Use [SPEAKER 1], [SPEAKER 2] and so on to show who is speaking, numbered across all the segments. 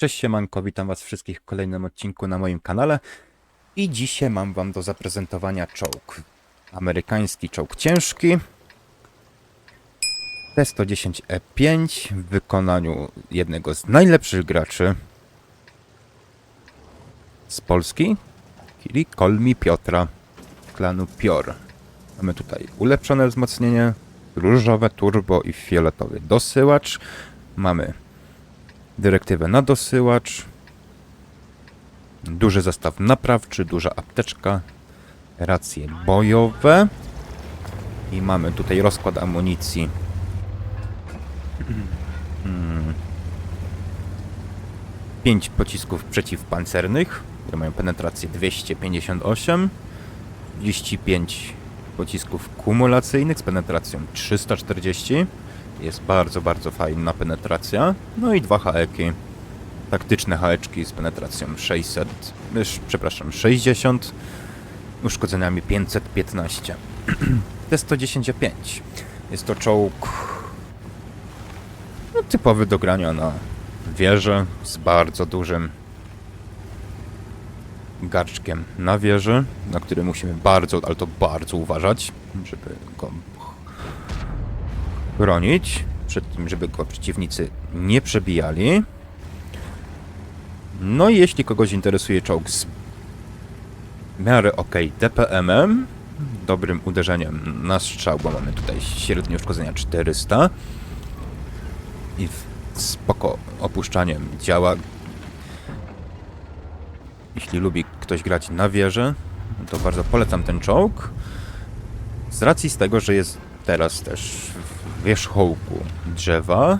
[SPEAKER 1] Cześć siemanko, witam was wszystkich w kolejnym odcinku na moim kanale i dzisiaj mam wam do zaprezentowania czołg. Amerykański czołg ciężki T-110E5 w wykonaniu jednego z najlepszych graczy z Polski, czyli Kolmi Piotra klanu Pior. Mamy tutaj ulepszone wzmocnienie, różowe, turbo i fioletowy dosyłacz. Mamy dyrektywę na dosyłacz, duży zestaw naprawczy, duża apteczka, racje bojowe i mamy tutaj rozkład amunicji. Mm. Pięć pocisków przeciwpancernych, które mają penetrację 258, 35 pocisków kumulacyjnych z penetracją 340. Jest bardzo, bardzo fajna penetracja. No i dwa haeki. Taktyczne haeczki z penetracją 600, już, przepraszam, 60, uszkodzeniami 515. T-110-5. Jest to czołg no, typowy do grania na wieżę z bardzo dużym garczkiem na wieży, na który musimy bardzo, ale to bardzo uważać, żeby go bronić przed tym, żeby go przeciwnicy nie przebijali. No i jeśli kogoś interesuje czołg z miarę ok DPM-em, dobrym uderzeniem na strzał, bo mamy tutaj średnie uszkodzenia 400 i spoko opuszczaniem działa. Jeśli lubi ktoś grać na wieżę, to bardzo polecam ten czołg. Z racji z tego, że jest teraz też wierzchołku drzewa.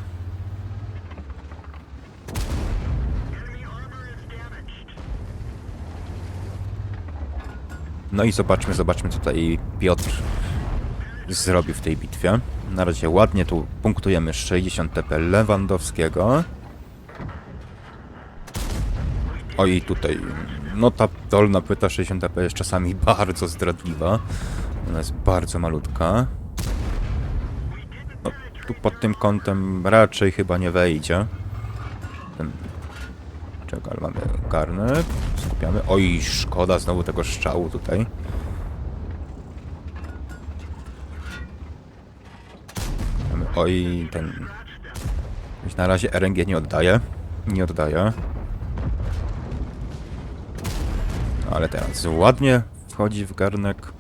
[SPEAKER 1] No i zobaczmy, zobaczmy co tutaj Piotr zrobił w tej bitwie. Na razie ładnie tu punktujemy 60 TP Lewandowskiego. Oj, tutaj, no ta dolna płyta 60 TP jest czasami bardzo zdradliwa. Ona jest bardzo malutka. Tu pod tym kątem raczej chyba nie wejdzie. Ten... Czekaj, mamy garnek. Skupiamy. Oj, szkoda znowu tego strzału tutaj. Oj, ten... Na razie RNG nie oddaje. Nie oddaje. No, ale teraz ładnie wchodzi w garnek.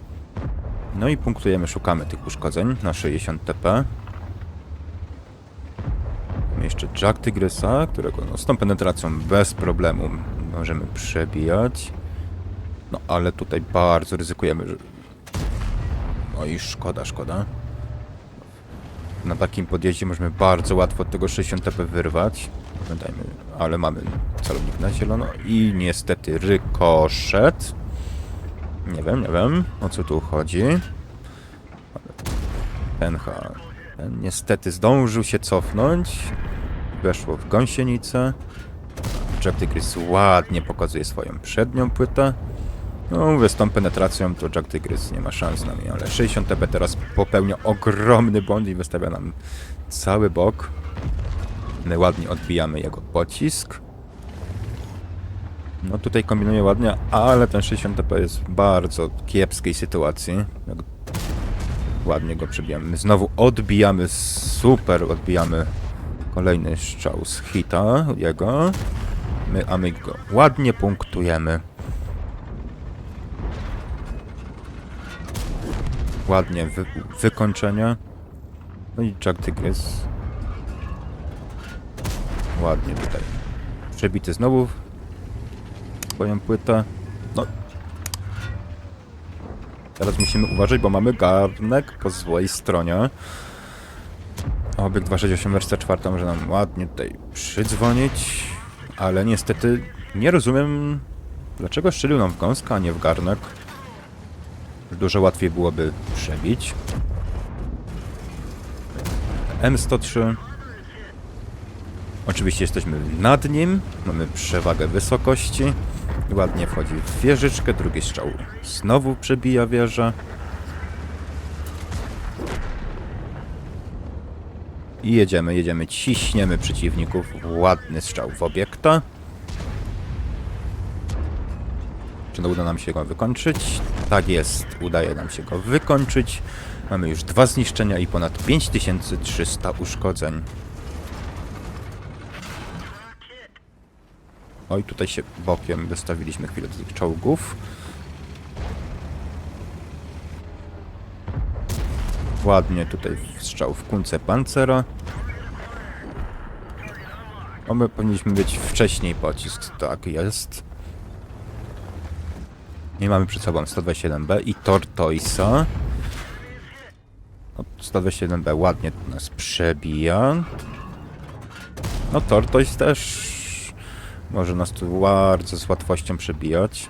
[SPEAKER 1] No i punktujemy, szukamy tych uszkodzeń na 60 TP. Jeszcze Jack Tygrysa, którego no, z tą penetracją bez problemu możemy przebijać. No ale tutaj bardzo ryzykujemy, że... No i szkoda, szkoda. Na takim podjeździe możemy bardzo łatwo od tego 60 TP wyrwać. Pamiętajmy, ale mamy celownik na zielono i niestety rykoszet. Nie wiem, nie wiem o co tu chodzi. Ten, ten niestety zdążył się cofnąć. Weszło w gąsienicę. Jack Tygrys ładnie pokazuje swoją przednią płytę. No mówię, z tą penetracją to Jack Tygrys nie ma szans na mnie, ale 60 TP teraz popełnia ogromny błąd i wystawia nam cały bok. My ładnie odbijamy jego pocisk. No tutaj kombinuje ładnie, ale ten 60 TP jest w bardzo kiepskiej sytuacji. Ładnie go przebijamy. My znowu odbijamy, super odbijamy kolejny strzał z hita jego. My, a my go ładnie punktujemy. Ładnie wy, wykończenie. No i Jack Tygrys. Ładnie tutaj. Przebity znowu swoją płytę. No. Teraz musimy uważać, bo mamy garnek po złej stronie. Obiekt 268 wersja czwarta może nam ładnie tutaj przydzwonić, ale niestety nie rozumiem, dlaczego strzelił nam w gąskę, a nie w garnek. Dużo łatwiej byłoby przebić. M103. Oczywiście jesteśmy nad nim, mamy przewagę wysokości. Ładnie wchodzi w wieżyczkę, drugi strzał znowu przebija wieżę. I jedziemy, jedziemy, ciśniemy przeciwników. Ładny strzał w obiekta. Czy uda nam się go wykończyć? Tak jest, udaje nam się go wykończyć. Mamy już dwa zniszczenia i ponad 5300 uszkodzeń. Oj, tutaj się bokiem wystawiliśmy chwilę do tych czołgów. Ładnie tutaj strzał w kunce pancera. O, my powinniśmy mieć wcześniej pocisk, tak jest. Nie mamy przed sobą 127B i Tortoisa. No, 127B ładnie tu nas przebija. No Tortoise też może nas tu bardzo z łatwością przebijać,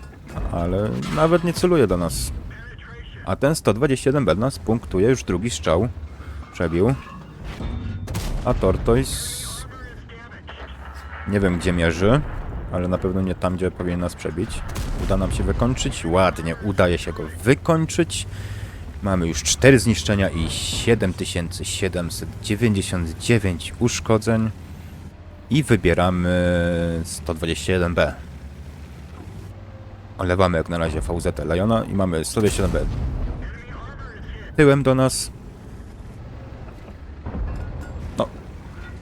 [SPEAKER 1] ale nawet nie celuje do nas. A ten 127B nas punktuje już drugi strzał. Przebił. A Tortoise... Nie wiem gdzie mierzy, ale na pewno nie tam, gdzie powinien nas przebić. Uda nam się wykończyć. Ładnie, udaje się go wykończyć. Mamy już 4 zniszczenia i 7799 uszkodzeń. I wybieramy 121B. Olewamy jak na razie VZ Liona i mamy 127B tyłem do nas. No,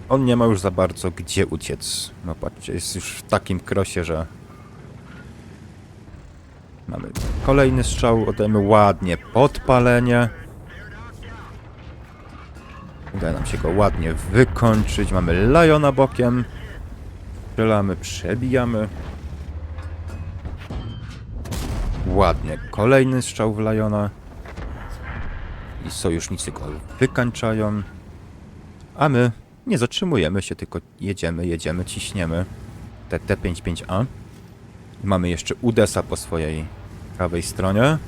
[SPEAKER 1] on nie ma już za bardzo gdzie uciec. No patrzcie, jest już w takim krosie, że mamy kolejny strzał, oddajemy ładnie podpalenie. Udaje nam się go ładnie wykończyć. Mamy Liona bokiem. Strzelamy, przebijamy. Ładnie. Kolejny strzał w Liona. Sojusznicy go wykańczają. A my nie zatrzymujemy się, tylko jedziemy, jedziemy, ciśniemy. Te T55A. Mamy jeszcze Udesa po swojej prawej stronie.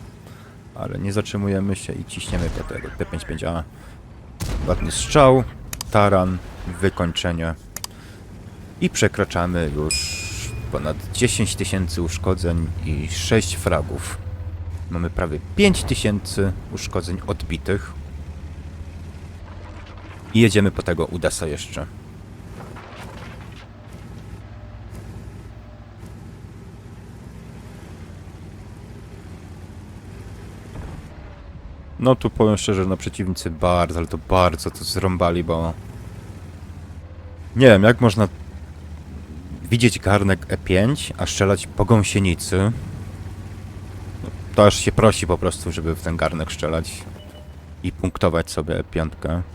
[SPEAKER 1] Ale nie zatrzymujemy się i ciśniemy po tego T55A. Ładny strzał, taran, wykończenie. I przekraczamy już ponad 10 tysięcy uszkodzeń i 6 fragów. Mamy prawie 5 tysięcy uszkodzeń odbitych. I jedziemy po tego Udasa jeszcze. No tu powiem szczerze, no przeciwnicy bardzo, ale to bardzo to zrąbali, bo... Nie wiem, jak można widzieć garnek E5, a strzelać po gąsienicy. To aż się prosi po prostu, żeby w ten garnek strzelać i punktować sobie E5,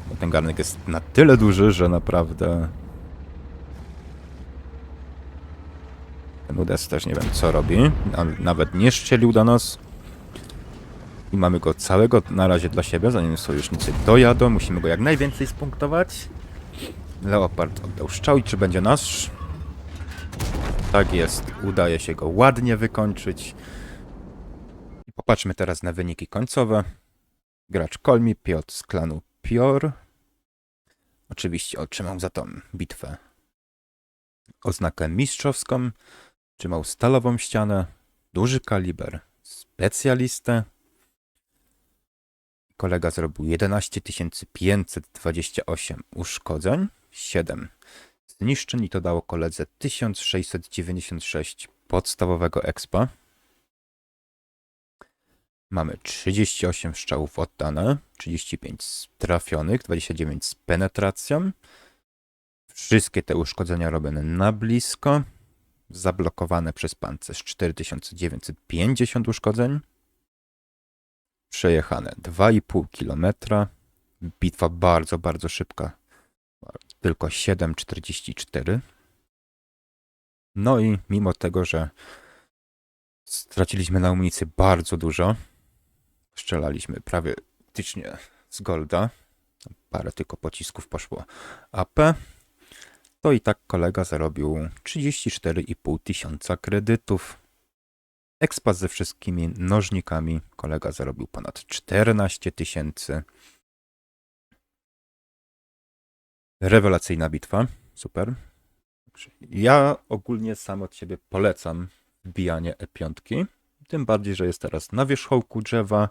[SPEAKER 1] bo ten garnek jest na tyle duży, że naprawdę... Ten UDS też nie wiem co robi, nawet nie strzelił do nas. I mamy go całego na razie dla siebie, zanim sojusznicy dojadą. Musimy go jak najwięcej spunktować. Leopard oddał strzał i czy będzie nasz? Tak jest, udaje się go ładnie wykończyć. Popatrzmy teraz na wyniki końcowe. Gracz Kolmi, Piotr z klanu Pior. Oczywiście otrzymał za tą bitwę oznakę mistrzowską. Otrzymał stalową ścianę, duży kaliber, specjalistę. Kolega zrobił 11 528 uszkodzeń, 7 zniszczeń i to dało koledze 1696 podstawowego expa. Mamy 38 strzałów oddane, 35 trafionych, 29 z penetracją. Wszystkie te uszkodzenia robione na blisko. Zablokowane przez pancerz 4950 uszkodzeń przejechane 2,5 km. Bitwa bardzo, bardzo szybka. Tylko 7,44. No i mimo tego, że straciliśmy na amunicji bardzo dużo, strzelaliśmy prawie praktycznie z golda, parę tylko pocisków poszło AP, to i tak kolega zarobił 34,5 tysiąca kredytów. Ekspas ze wszystkimi nożnikami kolega zarobił ponad 14 tysięcy. Rewelacyjna bitwa, super. Ja ogólnie sam od siebie polecam wbijanie E5, tym bardziej, że jest teraz na wierzchołku drzewa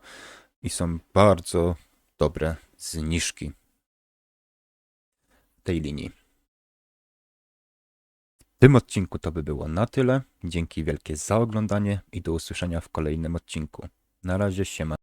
[SPEAKER 1] i są bardzo dobre zniżki. tej linii. W tym odcinku to by było na tyle. Dzięki wielkie za oglądanie i do usłyszenia w kolejnym odcinku. Na razie siema.